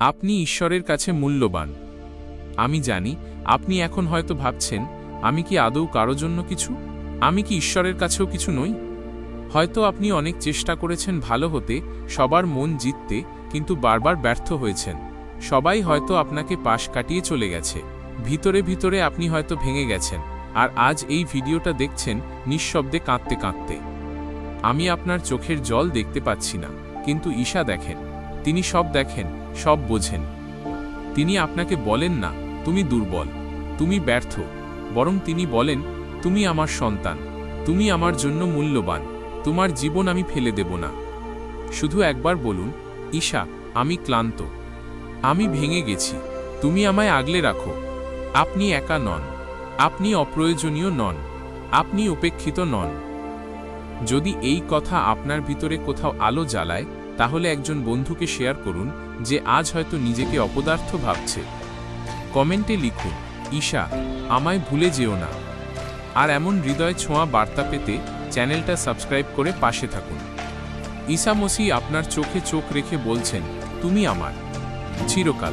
আপনি ঈশ্বরের কাছে মূল্যবান। আমি জানি, আপনি এখন হয়তো ভাবছেন, আমি কি আদৌ কারও জন্য কিছু? আমি কি ঈশ্বরের কাছেও কিছু নই? হয়তো আপনি অনেক চেষ্টা করেছেন ভালো হতে, সবার মন জিততে, কিন্তু বারবার ব্যর্থ হয়েছেন। সবাই হয়তো আপনাকে পাশ কাটিয়ে চলে গেছে। ভিতরে ভিতরে আপনি হয়তো ভেঙে গেছেন। আর আজ এই ভিডিওটা দেখছেন, নিঃশব্দে কাঁদতে কাঁদতে। আমি আপনার চোখের জল দেখতে পাচ্ছি না, কিন্তু ঈশা দেখেন। তিনি সব দেখেন, সব বোঝেন। তিনি আপনাকে বলেন না, তুমি দুর্বল, তুমি ব্যর্থ, বরং তিনি বলেন, তুমি আমার সন্তান, তুমি আমার জন্য মূল্যবান, তোমার জীবন আমি ফেলে দেব না। শুধু একবার বলুন, ঈশা, আমি ক্লান্ত, আমি ভেঙে গেছি, তুমি আমায় আগলে রাখো। আপনি একা নন, আপনি অপ্রয়োজনীয় নন, আপনি উপেক্ষিত নন। যদি এই কথা আপনার ভিতরে কোথাও আলো জ্বালায় তাহলে একজন বন্ধুকে শেয়ার করুন যে আজ হয়তো নিজেকে অপদার্থ ভাবছে। কমেন্টে লিখুন, ঈশা, আমায় ভুলে যেও না। আর এমন হৃদয় ছোঁয়া বার্তা পেতে চ্যানেলটা সাবস্ক্রাইব করে পাশে থাকুন। ঈশা মসি আপনার চোখে চোখ রেখে বলছেন, তুমি আমার, চিরকাল।